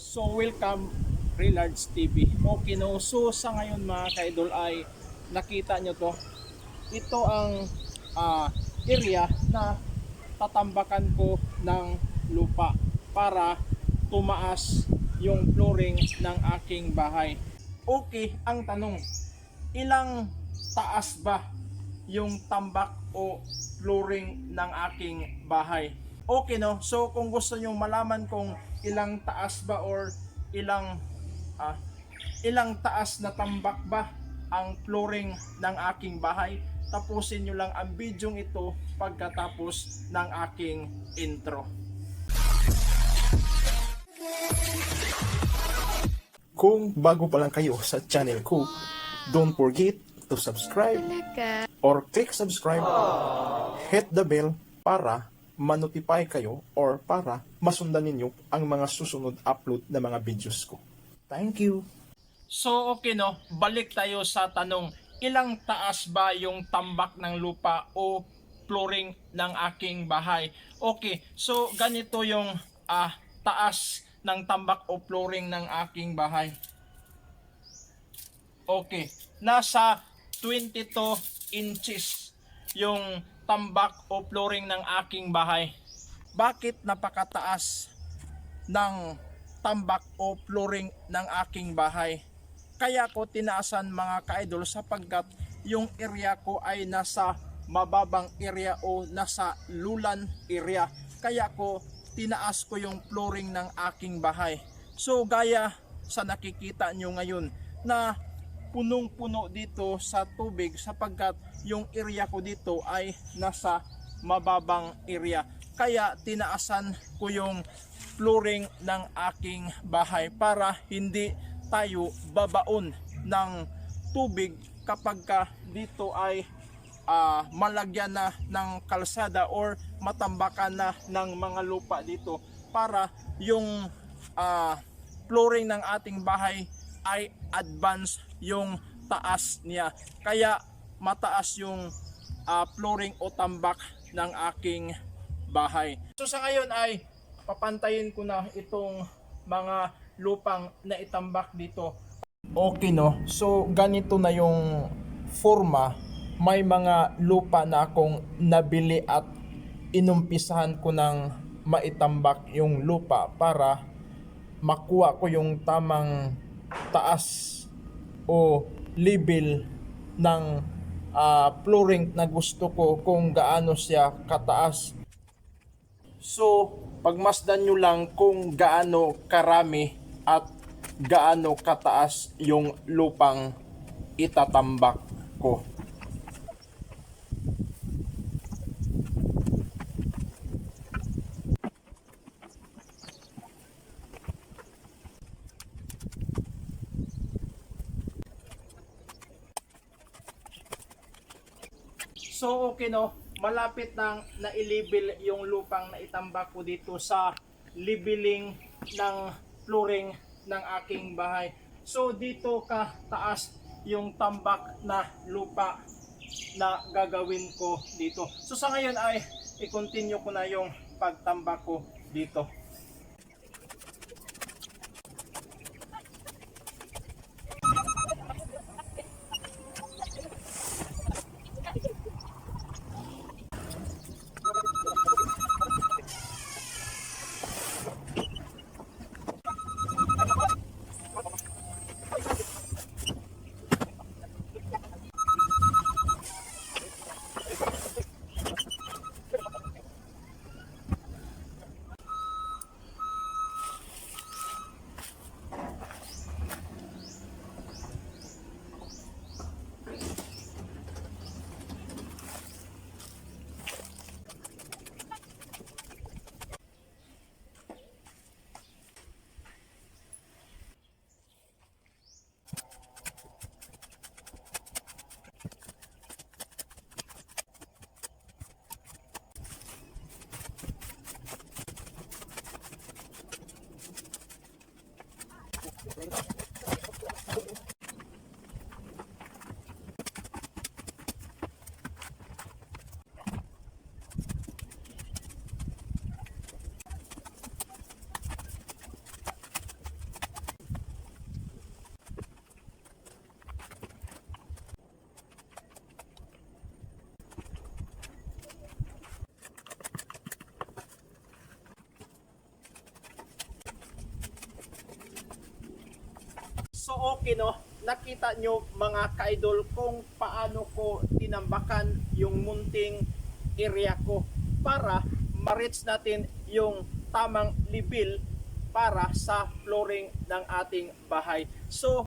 So welcome Relards TV. Okay no, so sa ngayon mga ka-idol ay nakita nyo to. Ito ang ah, area na tatambakan ko ng lupa para tumaas yung flooring ng aking bahay. Okay, ang tanong, ilang taas ba yung tambak o flooring ng aking bahay? Okay no, so kung gusto nyo malaman kung ilang taas ba or ilang ah, ilang taas na tambak ba ang flooring ng aking bahay, tapusin nyo lang ang video ito pagkatapos ng aking intro. Kung bago pa lang kayo sa channel ko, don't forget to subscribe or click subscribe, hit the bell para ma-notify kayo or para masundan ninyo ang mga susunod upload na mga videos ko. Thank you! So okay no, balik tayo sa tanong, ilang taas ba yung tambak ng lupa o flooring ng aking bahay? Okay, so ganito yung ah, taas ng tambak o flooring ng aking bahay. Okay, nasa 22 inches yung tambak o flooring ng aking bahay. Bakit napakataas ng tambak o flooring ng aking bahay? Kaya ko tinaasan mga ka-idol sapagkat yung area ko ay nasa mababang area o nasa lulan area. Kaya ko tinaas ko yung flooring ng aking bahay. So gaya sa nakikita nyo ngayon na punong-puno dito sa tubig sapagkat yung area ko dito ay nasa mababang area. Kaya tinaasan ko yung flooring ng aking bahay para hindi tayo babaon ng tubig kapag ka dito ay ah, malagyan na ng kalsada or matambakan na ng mga lupa dito para yung ah, flooring ng ating bahay ay advance yung taas niya. Kaya mataas yung ah, flooring o tambak ng aking bahay. So sa ngayon ay papantayin ko na itong mga lupang na itambak dito. Okay no. So ganito na yung forma. May mga lupa na akong nabili at inumpisahan ko ng maitambak yung lupa para makuha ko yung tamang taas o level ng ah, flooring na gusto ko kung gaano siya kataas. So, pagmasdan nyo lang kung gaano karami at gaano kataas yung lupang itatambak ko. So okay no, malapit nang na-level yung lupang naitambak ko dito sa leveling ng flooring ng aking bahay. So dito ka taas yung tambak na lupa na gagawin ko dito. So sa ngayon ay i-continue ko na yung pagtambak ko dito. So okay no, nakita nyo mga ka-idol kung paano ko tinambakan yung munting area ko para ma-reach natin yung tamang level para sa flooring ng ating bahay. So